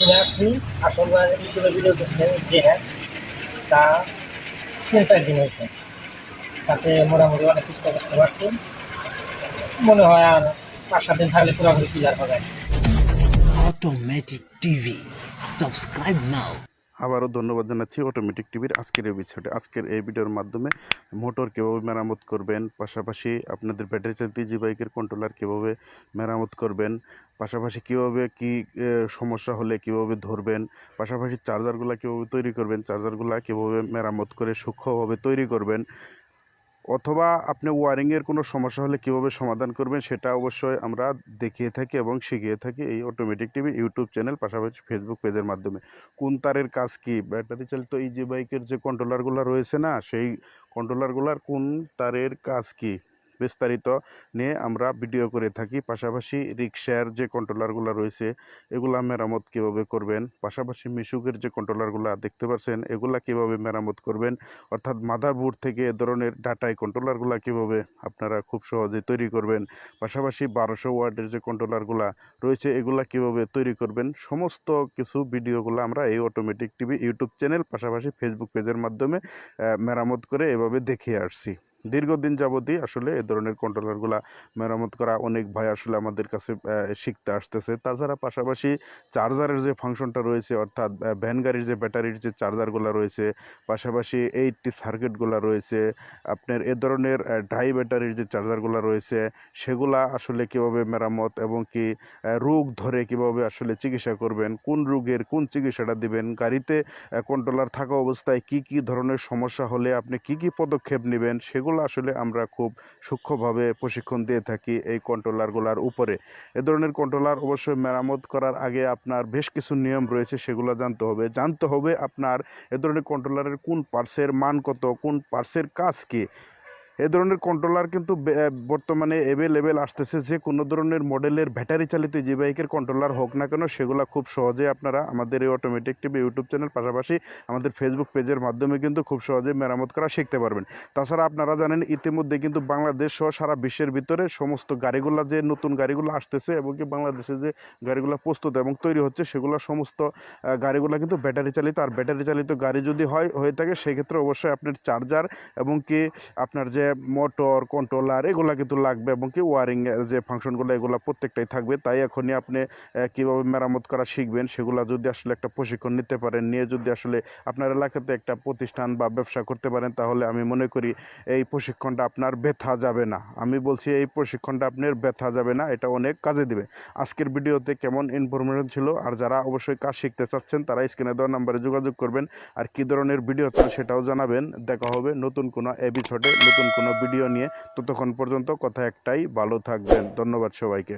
আসছি। আসল ইউটিউবে ভিডিও হ্যাঁ তা তিন চার দিন হয়েছে। তাতে মোটামুটি অনেক চেষ্টা করতে পারছি। মনে হয় আর পাঁচ সাত দিন থাকলে পুরোপুরি ক্লিয়ার হবে। Automatic TV subscribe now. আবারও ধন্যবাদ জানাচ্ছি অটোমেটিক টিভির আজকের এই ভিডিওটি আজকের এই ভিডিওর মাধ্যমে মোটর কীভাবে মেরামত করবেন, পাশাপাশি আপনাদের ব্যাটারি চালিত জি বাইকের কন্ট্রোলার কীভাবে মেরামত করবেন, পাশাপাশি কীভাবে কি সমস্যা হলে কীভাবে ধরবেন, পাশাপাশি চার্জারগুলো কীভাবে তৈরি করবেন চার্জারগুলো কীভাবে মেরামত করে সূক্ষ্মভাবে তৈরি করবেন অথবা আপনি ওয়ারিংয়ের কোনো সমস্যা হলে কীভাবে সমাধান করবেন সেটা অবশ্যই আমরা দেখিয়ে থাকি এবং শিখিয়ে থাকি এই অটোমেটিক টিভি ইউটিউব চ্যানেল পাশাপাশি ফেসবুক পেজের মাধ্যমে। কোন তারের কাজ কি? ব্যাটারি চালিত এই যে বাইকের যে কন্ট্রোলারগুলো রয়েছে না, সেই কন্ট্রোলারগুলোর কোন তারের কাজ কি? বিস্তারিত নিয়ে আমরা ভিডিও করে থাকি। পাশাপাশি রিক্সার যে কন্ট্রোলারগুলো রয়েছে, এগুলা মেরামত কীভাবে করবেন? পাশাপাশি মিশুকের যে কন্ট্রোলারগুলো দেখতে পাচ্ছেন এগুলা কীভাবে মেরামত করবেন? অর্থাৎ মাদারবোর্ড থেকে এ ধরনের ডাটাই কন্ট্রোলারগুলো কীভাবে আপনারা খুব সহজে তৈরি করবেন? পাশাপাশি বারোশো ওয়ার্ডের যে কন্ট্রোলারগুলো রয়েছে, এগুলা কীভাবে তৈরি করবেন? সমস্ত কিছু ভিডিওগুলো আমরা এই অটোমেটিক টিভি ইউটিউব চ্যানেল পাশাপাশি ফেসবুক পেজের মাধ্যমে মেরামত করে এভাবে দেখিয়ে আসছি। দীর্ঘদিন যাবতই আসলে এ ধরনের কন্ট্রোলারগুলা মেরামত করা অনেক ভাই আসলে আমাদের কাছে শিখতে আসতেছে। তাছাড়া পাশাপাশি চার্জারের যে ফাংশনটা রয়েছে, অর্থাৎ ভ্যান গাড়ির যে ব্যাটারির যে চার্জারগুলো রয়েছে, পাশাপাশি এইটটি সার্কিটগুলো রয়েছে, আপনার এ ধরনের ড্রাই ব্যাটারির যে চার্জারগুলো রয়েছে, সেগুলা আসলে কীভাবে মেরামত এবং কি রোগ ধরে কীভাবে আসলে চিকিৎসা করবেন, কোন রোগের কোন চিকিৎসাটা দিবেন, গাড়িতে কন্ট্রোলার থাকা অবস্থায় কি কি ধরনের সমস্যা হলে আপনি কি কি পদক্ষেপ নেবেন, সেগুলো আসলে আমরা খুব সূক্ষ্মভাবে প্রশিক্ষণ দিয়ে থাকি এই কন্ট্রোলারগুলোর উপরে। এ ধরনের কন্ট্রোলার অবশ্যই মেরামত করার আগে আপনার বেশ কিছু নিয়ম রয়েছে, সেগুলো জানতে হবে। জানতে হবে আপনার এ ধরনের কন্ট্রোলারের কোন পার্টসের মান কত, কোন পার্টসের কাজ কী? এ ধরনের কন্ট্রোলার কিন্তু বর্তমানে অ্যাভেলেবেল আসতেছে যে কোনো ধরনের মডেলের ব্যাটারি চালিত যে বাইকের কন্ট্রোলার হোক না কেন, সেগুলো খুব সহজে আপনারা আমাদের এই অটোমেটিক টিভি ইউটিউব চ্যানেল পাশাপাশি আমাদের ফেসবুক পেজের মাধ্যমে কিন্তু খুব সহজে মেরামত করা শিখতে পারবেন। তাছাড়া আপনারা জানেন, ইতিমধ্যে কিন্তু বাংলাদেশ সহ সারা বিশ্বের ভিতরে সমস্ত গাড়িগুলো যে নতুন গাড়িগুলো আসতেছে এবং কি বাংলাদেশে যে গাড়িগুলো প্রস্তুত এবং তৈরি হচ্ছে, সেগুলো সমস্ত গাড়িগুলো কিন্তু ব্যাটারি চালিত। আর ব্যাটারি চালিত গাড়ি যদি হয়, হয়ে থাকে, সেক্ষেত্রে অবশ্যই আপনার চার্জার এবং কি আপনার যে মোটর কন্ট্রোলার এগুলো কিন্তু লাগবে এবং কি ওয়ারিং যে ফাংশনগুলো এগুলো প্রত্যেকটাই থাকবে। তাই এখনই আপনি কীভাবে মেরামত করা শিখবেন সেগুলো যদি আসলে একটা প্রশিক্ষণ নিতে পারেন, নিয়ে যদি আসলে আপনার এলাকাতে একটা প্রতিষ্ঠান বা ব্যবসা করতে পারেন, তাহলে আমি মনে করি এই প্রশিক্ষণটা আপনার ব্যথা যাবে না। আমি বলছি এই প্রশিক্ষণটা আপনার ব্যথা যাবে না, এটা অনেক কাজে দিবে। আজকের ভিডিওতে কেমন ইনফরমেশন ছিল, আর যারা অবশ্যই কাজ শিখতে চাচ্ছেন, তারা স্ক্রিনে দেওয়া নাম্বারে যোগাযোগ করবেন। আর কী ধরনের ভিডিও চান সেটাও জানাবেন। দেখা হবে নতুন কোনো এপিসোডে নতুন কোনো ভিডিও নিয়ে ততক্ষণ পর্যন্ত কথা একটাই ভালো থাকবেন। ধন্যবাদ সবাইকে।